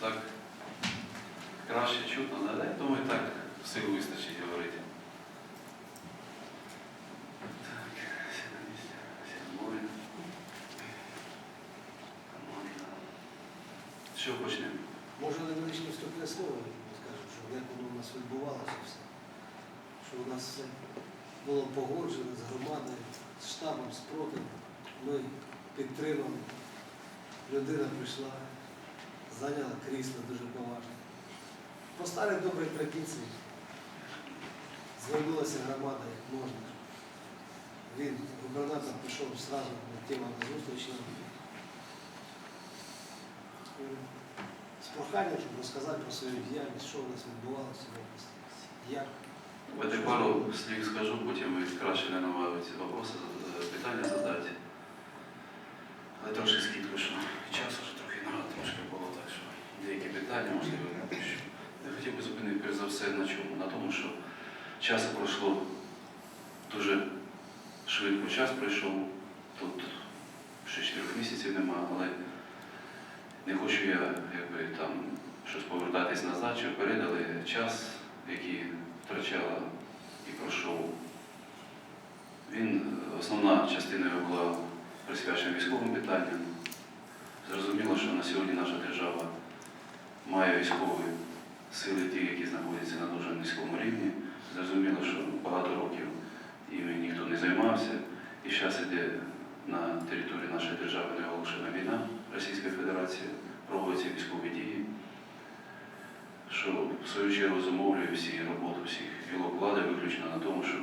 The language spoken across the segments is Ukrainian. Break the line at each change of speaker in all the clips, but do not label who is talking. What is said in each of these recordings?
Так краще чутно, але думаю, так сил вистачить говорити. Так, всі на місці, всі збори. Команда. Що почнемо?
Може невеличке вступне слово скажемо, що як воно у нас відбувалося все. Що у нас все було погоджено з громадою, з штабом, з профілем. Ми підтримали. Людина прийшла, зайняла крісло дуже поважно. По старій добрій традиції звернулася громада як можна. Він, губернатор, пішов зразу на тему на зустріч. З проханням, щоб розказати про свою діяльність, що у нас відбувалося в області. Як
Я пару слів скажу, потім краще не навали ці вопроси, зад- питання задати. Але трошки скидку, що часу вже трохи нагадно трошки було, так що деякі питання, можливо, не пишу. Я хотів би зупинити перш за все на чому? На тому, що часу пройшло дуже швидко час пройшов. Тут ще чотирьох місяців нема, але не хочу я якби, там щось повертатись назад чи вперед, але час, який втрачала і пройшов, він, е, основна частина його була присвячена військовим питанням. Зрозуміло, що на сьогодні наша держава має військові сили, ті, які знаходяться на дуже низькому рівні. Зрозуміло, що багато років іми ніхто не займався. І зараз іде на території нашої держави неоголошена війна Російської Федерації, проводяться військові дії, що в свою чергу зумовлює всі роботу всіх гілок влади виключно на тому, щоб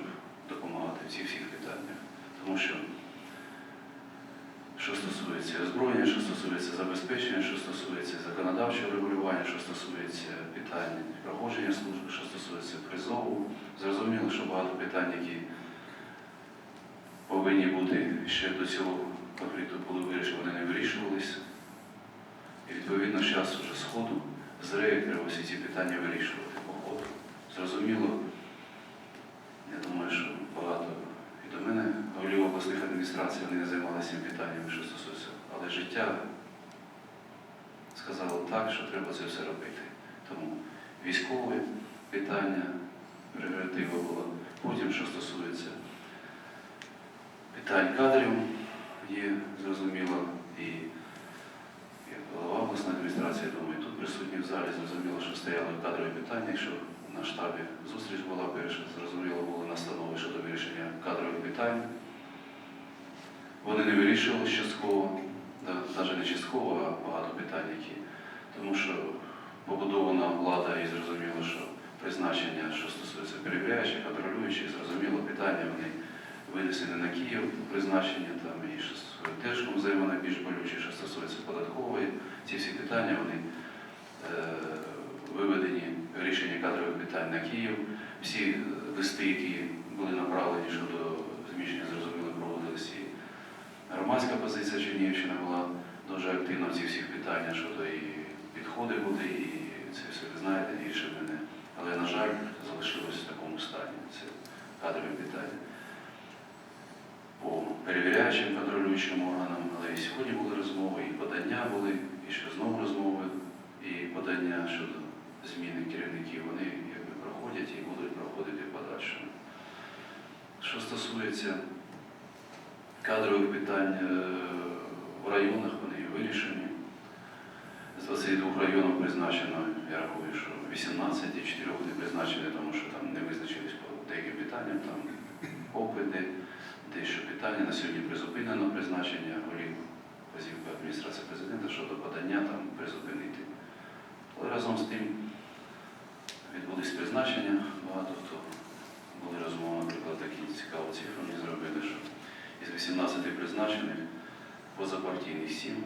допомагати в цих всіх питаннях. Тому що що стосується озброєння, що стосується забезпечення, що стосується законодавчого регулювання, що стосується питань проходження служби, що стосується призову, зрозуміло, що багато питань, які повинні бути ще до цього конфлікту були вирішені, вони не вирішувалися. І відповідно зараз вже з ходу з РЕК всі ці питання вирішувати. Зрозуміло, я думаю, що багато і до мене голів обласних не займалися питаннями, що стосується. Але життя сказало так, що треба це все робити. Тому військове питання, пріоритива було. Потім, що стосується питань кадрів, є зрозуміло і голова обласної адміністрації, я думаю, тут присутні в залі, зрозуміло, що стояли кадрові питання. Якщо на штабі зустріч була перша, зрозуміло, були настанови щодо вирішення кадрових питань. Вони не вирішували частково, навіть не частково, а багато питань, які. Тому що побудована влада і зрозуміло, що призначення, що стосується перевіряючих, контролюючих, зрозуміло, питання вони винесені на Київ, призначення там і що стосується Держкомзему найбільш болюче, що стосується податкової. Ці всі питання вони е, виведені рішення кадрових питань на Київ. Всі листи, які були направлені щодо зміщення, зрозуміло, громадська позиція Чернігівщини була дуже активна в цих всіх питаннях щодо і підходи були, і це все ви знаєте, гірше мене. Але, на жаль, залишилось в такому стані. Це кадрові питання по перевіряючим контролюючим органам, але і сьогодні були розмови, і подання були, і ще знову розмови, і подання щодо зміни керівників, вони якби проходять і будуть проходити в подальшому. Що стосується кадрових питань е, в районах, вони вирішені. З 22 районів призначено, я рахую, що 18 і 4 не призначені, тому що там не визначились по деяким питанням, там опити, дещо питання. На сьогодні призупинено призначення голів вказівка адміністрації президента щодо подання там призупинити. Але разом з тим відбулись призначення, багато хто були розмови, наприклад, такі цікаві цифри мені зробили, що із 18 призначених позапартійних 7,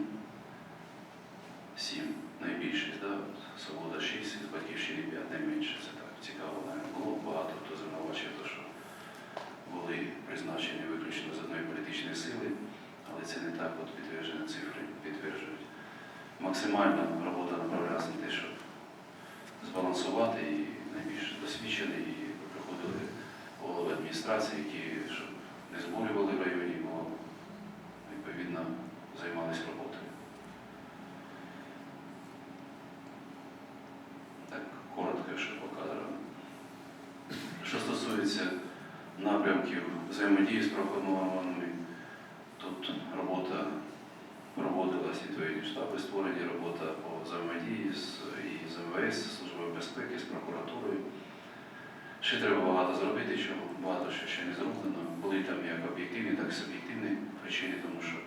7 найбільшість, да? Свобода 6, з Батьківщини 5 найменше. Це так цікаво навіть було. Багато хто звинувачив, що були призначені виключно з одної політичної сили, але це не так, от підтверджені цифри підтверджують. Максимальна робота направлялася на те, щоб збалансувати і найбільш досвідчені, і приходили голови адміністрації, які щоб не збурювали районі, бо відповідно займалися роботою. що по кадрам. Що стосується напрямків взаємодії з правоохоронними, тут робота проводилась відповідні штаби створені, робота по взаємодії з, і з МВС, Службою безпеки, з прокуратурою. Ще треба багато зробити, чого багато що ще не зроблено. Були там як об'єктивні, так і суб'єктивні причини, тому що,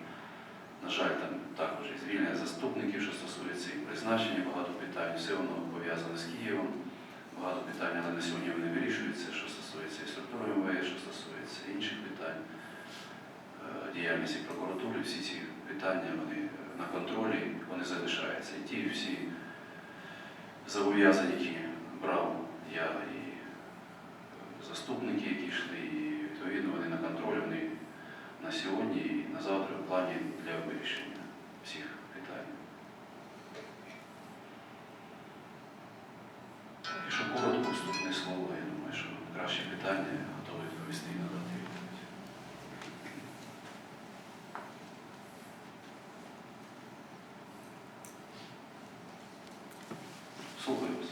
на жаль, там також і звільнення заступників, що стосується і призначення, багато питань, все воно пов'язане з Києвом. Багато питань, але на сьогодні вони вирішуються, що стосується і структури МВС, що стосується інших питань, е, діяльності прокуратури, всі ці питання вони на контролі, вони залишаються. І ті всі зобов'язання, які брав я і е, заступники, які йшли, і відповідно вони на контролі, вони на сьогодні і на завтра в плані для вирішення всіх питань. Якщо коротко вступне слово, я думаю, що краще питання готові відповісти і надати відповідь. Слухаю вас.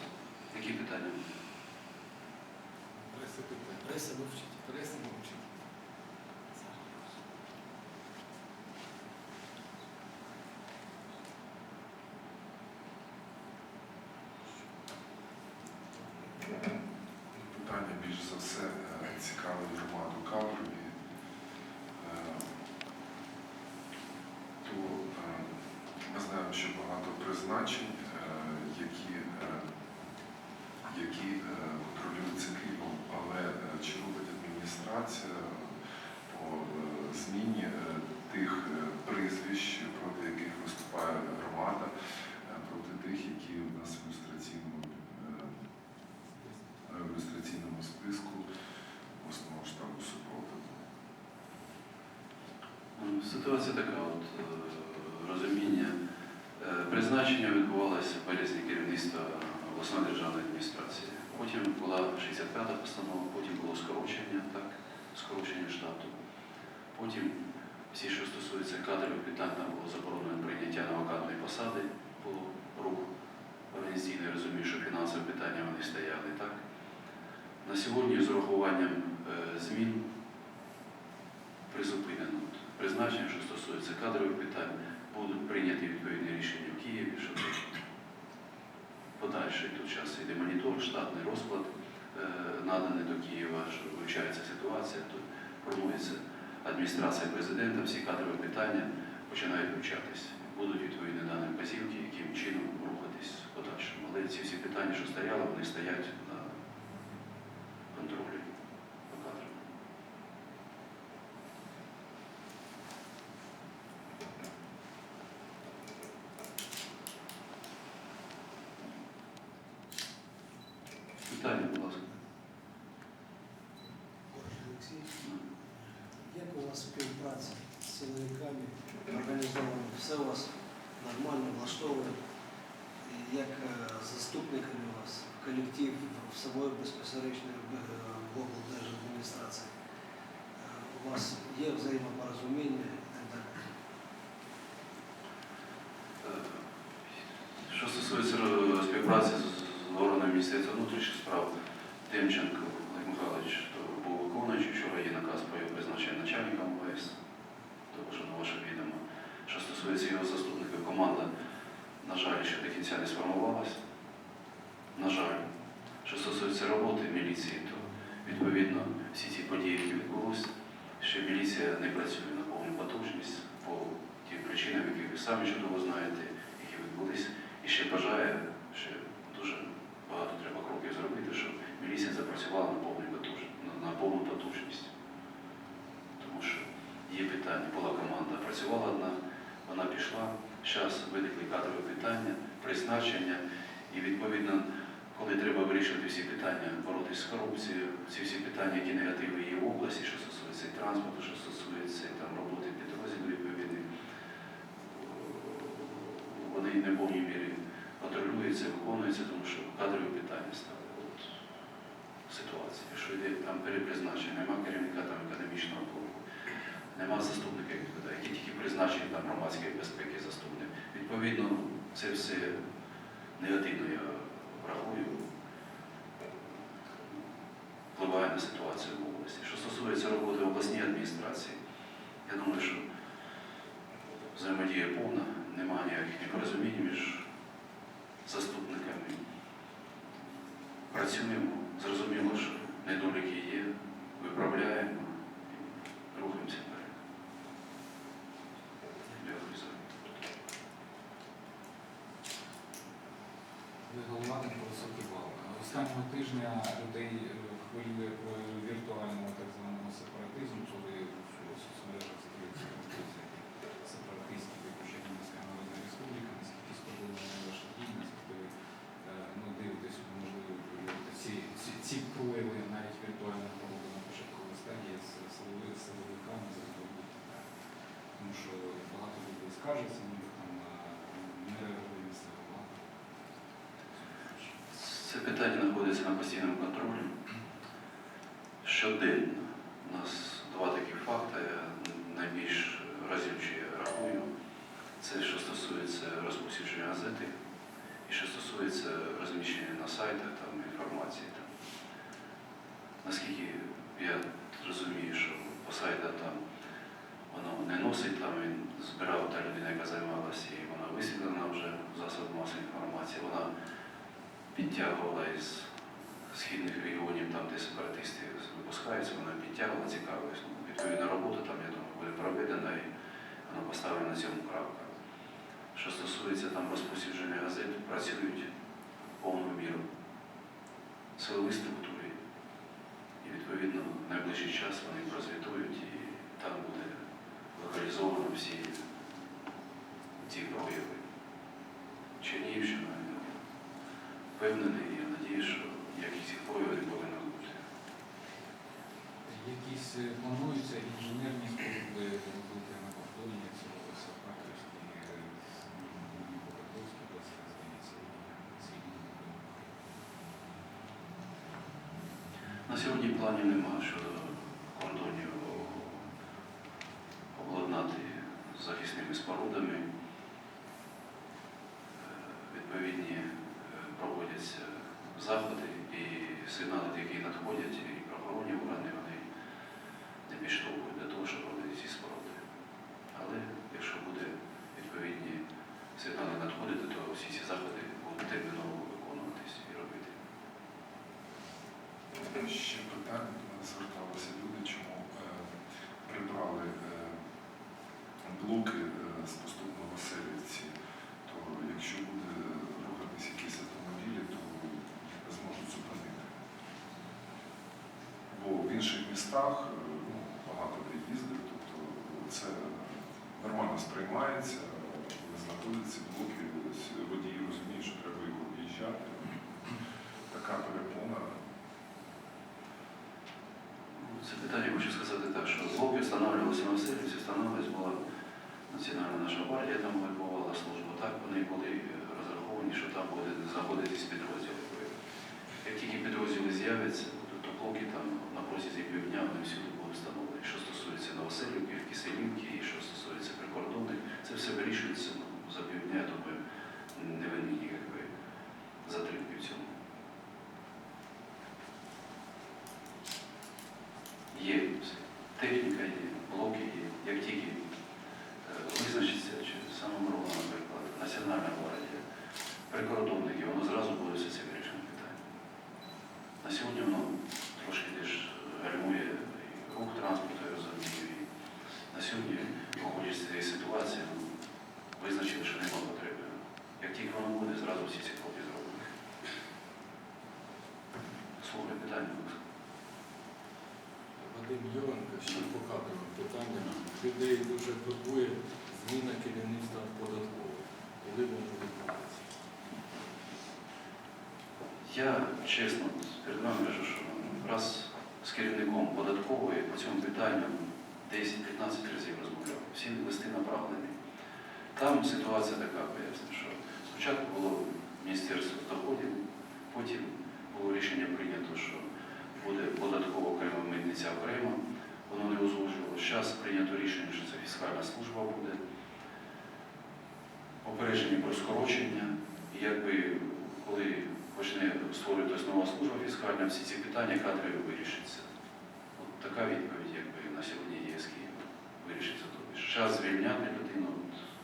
Які питання?
Преса питає.
Преса мовчить.
Преса мовчить.
Питання більш за все е, цікавить громаду кадрові. Е, е, ми знаємо, що багато призначень, які, які контролюються Києвом, чи робить адміністрація по е, зміні е, тих е, прізвищ, проти яких виступає громада, проти тих, які у нас в ілюстраційному в ілюстраційному списку обласного штабу супротиву.
Ну, Ситуація така, от розуміння. Призначення відбувалося в березні керівництва обласної державної адміністрації. Потім була 65-та постанова, потім було скорочення, так, скорочення штату. Потім всі, що стосуються кадрових питань, там було заборонено прийняття на вакантної посади, було рух організаційний, розумію, що фінансові питання вони стояли, так. На сьогодні з урахуванням е, змін призупинено призначення, що стосується кадрових питань, будуть прийняті відповідні рішення в Києві, щоб подальший тут час йде монітор, штатний розклад е, наданий до Києва, що вивчається ситуація, тут формується адміністрація президента, всі кадрові питання починають вивчатись. Будуть відповідні дані вказівки, яким чином рухатись в подальшому. Але ці всі питання, що стояли, вони стоять на контролі по кадрам. Питання, будь ласка.
Як у вас співпраця з силовиками організовано? Все у вас нормально влаштовує? Як е, заступниками у вас колектив в самої безпосередньо в облдержадміністрації? Е, У вас є взаємопорозуміння і так далі?
Е, Що стосується е, співпраці з з органами Міністерства внутрішніх справ, Тимченко Олег Михайлович був виконуючий, вчора є наказ про його призначення начальника МВС, тому що на ваше відомо. Що стосується його заступника, команда, на жаль, ще до кінця не сформувалася. На жаль, що стосується роботи міліції, то відповідно всі ці події, які відбулися, ще міліція не працює на повну потужність по тим причинам, які ви самі чудово знаєте, які відбулись, і ще бажає, ще дуже багато треба кроків зробити, щоб міліція запрацювала на повну на, повну потужність. Тому що є питання, була команда, працювала одна, вона пішла, зараз виникли кадрові питання, призначення, і відповідно, коли треба вирішувати всі питання, боротися з корупцією, ці всі питання, які негативи є в області, що стосується транспорту, що стосується там роботи підрозділів відповідних, вони не повній мірі контролюються, виконуються, тому що кадрові питання стали. От ситуація, що йде там перепризначення, нема керівника там економічного блоку, нема заступника, які тільки призначені там громадської безпеки заступник. Відповідно, це все негативно я врахую. реальну ситуацію в області. Що стосується роботи обласній адміністрації, я думаю, що взаємодія повна, немає ніяких непорозумінь між заступниками. Працюємо, зрозуміло, що недоліки є, виправляємо і рухаємося вперед. Дякую за
бал. Останнього тижня людей е, хвилює віртуального так званого сепаратизму, коли в соцмережах з'являються сепаратистські випущені Українська Народна Республіка, наскільки складована ваша дії, наскільки ви е, ну, дивитесь, можливо, ви ці, ці, ці навіть віртуального роботи на початковій стадії з силовиками зробити. Тому що багато людей скажеться, ніби там не реагує місцева.
Це питання знаходиться на постійному контролі. Щоденно у нас два такі факти, я найбільш разючі рахую. Це що стосується розповсюдження газети і що стосується розміщення на сайтах там, інформації. Там. Наскільки я розумію, що по сайтах там воно не носить, там він збирав та людина, яка займалася, і вона висвітлена вже в засобах масової інформації. Вона підтягувала із східних регіонів, там, де сепаратисти випускаються, вона підтягувала, цікавилась. Ну, Відповідна робота там, я думаю, буде проведена і вона поставлена на цьому крапка. Що стосується там розповсюдження газет, працюють повною мірою силові структури. І відповідно в найближчий час вони прозвітують і там буде локалізовано всі ці прояви. Чернігівщина, впевнений, я надію, що якісь прояви не повинно бути.
Якісь плануються інженерні споруди робити на кордоні цього Харківській, Покровській області, здається, і звільнення.
На сьогодні планів немає щодо кордонів обладнати захисними спорудами. Е, Відповідні е, проводяться заходи і сигнали, які надходять, і правоохоронні органи вони не підштовхують для того, щоб робити ці споруди. Але якщо буде відповідні сигнали надходити, то всі ці заходи будуть терміново виконуватись і робити.
Ще питання до мене зверталися люди, чому е, прибрали е, блоки е, з поступного Васильівці, то якщо буде рухатись якісь автомобілі, то їх не зможуть зупинити. Бо в інших містах е, ну, багато де їздив, тобто це нормально сприймається, коли знаходяться блоки, водії розуміють, що треба їх об'їжджати. Така перепона.
Питання хочу сказати так, що блоки встановлювалися на Васильівці, встановлювалась була Національна наша гвардія, там відбувала службу. Так вони були розраховані, що там буде знаходитись підрозділи. Як тільки підрозділи з'являться, то, то блоки там на протязі півдня вони всюди були встановлені. Що стосується Новоселівки, Киселівки і що стосується прикордонних, це все вирішується ну, за півдня, я думаю, не винні ніякої затримки в цьому. Є техніка, є. Як тільки е, визначиться, чи самооборона, наприклад, Національна гвардія, прикордонники, воно зразу буде все це вирішене питання. На сьогодні воно трошки теж гальмує і рух транспорту, я розумію. І на сьогодні, виходячи з цієї ситуації, ну, визначили, що нема потреби. Як тільки воно буде, зразу всі ці копії зроблені. Слухай питання. будь ласка.
Вадим Йоленко, ще по кадровим питанням. Людей дуже турбує зміна керівництва податкової. Коли воно відбувається?
Я чесно перед вами кажу, що раз з керівником податкової по цьому питанню 10-15 разів розмовляв. Всі листи направлені. Там ситуація така, поясню, що спочатку було Міністерство доходів, потім було рішення прийнято, що буде податково окремо митниця окремо. Воно не узгоджувалося. Зараз прийнято рішення, що це фіскальна служба буде. Попередження про скорочення. І якби коли почне створюватись нова служба фіскальна, всі ці питання кадрові вирішаться. От така відповідь, якби на сьогодні є з Києва. Вирішиться тобто. Час звільняти людину,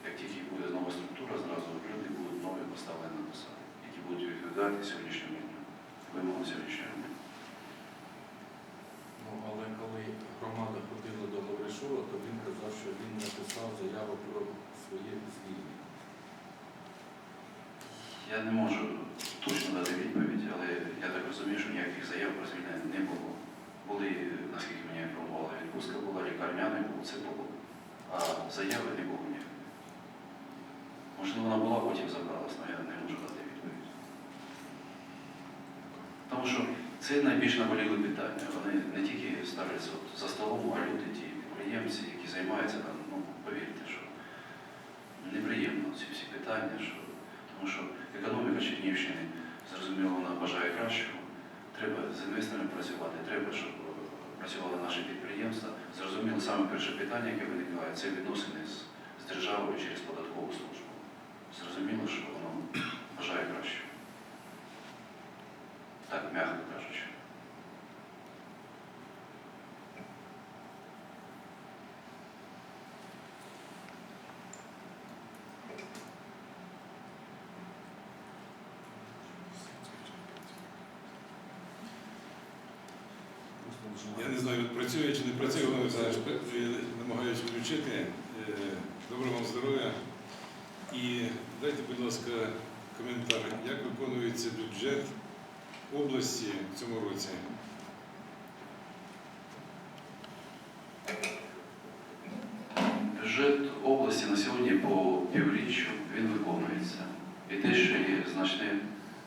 як тільки буде нова структура, зразу люди будуть нові поставлені на посади, які будуть відповідати сьогоднішньому дню, вимогам сьогоднішнього дня.
Але коли громада ходила до Лавришова, то він казав, що він написав заяву про своє звільнення.
Я не можу точно дати відповідь, але я так розумію, що ніяких заяв про звільнення не було. Були, наскільки мені інформували, відпустка була, лікарняний був, це було. А заяви не було ніякої. Можливо, вона була, потім забралась, але я не можу дати відповідь. Тому що це найбільш наболіли питання. Вони не тільки ставляться за столом, а люди, ті підприємці, які займаються там, ну, повірте, що неприємно ці всі питання, що, тому що економіка Чернігівщини, зрозуміло, вона бажає кращого. Треба з інвесторами працювати, треба, щоб е, працювали наші підприємства. Зрозуміло, саме перше питання, яке виникає, це відносини з, з державою через податкову службу. Зрозуміло, що воно бажає кращого. Так, м'яко кажучи.
Я не знаю, працює чи не працює, зараз намагаюся включити. Е, Доброго вам здоров'я. І дайте, будь ласка, коментар, як виконується бюджет області в цьому році.
Бюджет області на сьогодні по півріччю він виконується. І те, що є значне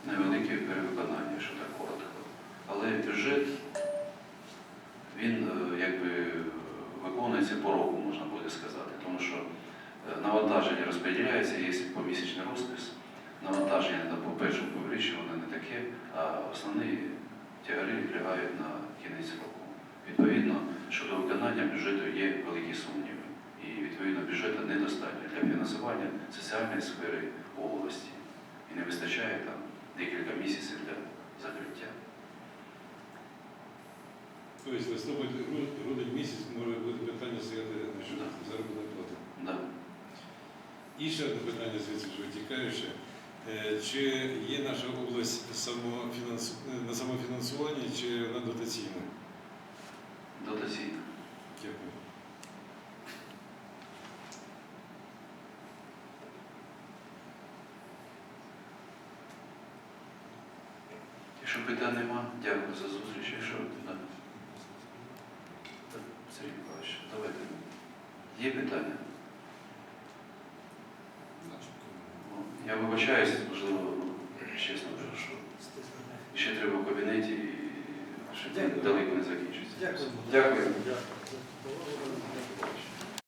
невелике перевиконання, що так коротко. Але бюджет він е, якби виконується по року, можна буде сказати, тому що е, навантаження розподіляється, є помісячний розпис. Навантаження на першому півріччю воно не таке, а основні тягари лягають на кінець року. Відповідно, щодо виконання бюджету є великі сумніви. І відповідно бюджету недостатньо для фінансування соціальної сфери області. І не вистачає там декілька місяців для закриття.
Тобто листопад, грудень місяць може бути питання стояти щодо заробітної плати.
Да.
І ще одне питання звідси вже витікаюче. Е, Чи є наша область самофінансу... на самофінансуванні чи на дотаційна?
Дотаційно.
Дякую.
Якщо питань нема, дякую за зустріч. Якщо да. Так, Сергій Миколаївич, давайте. Є питання?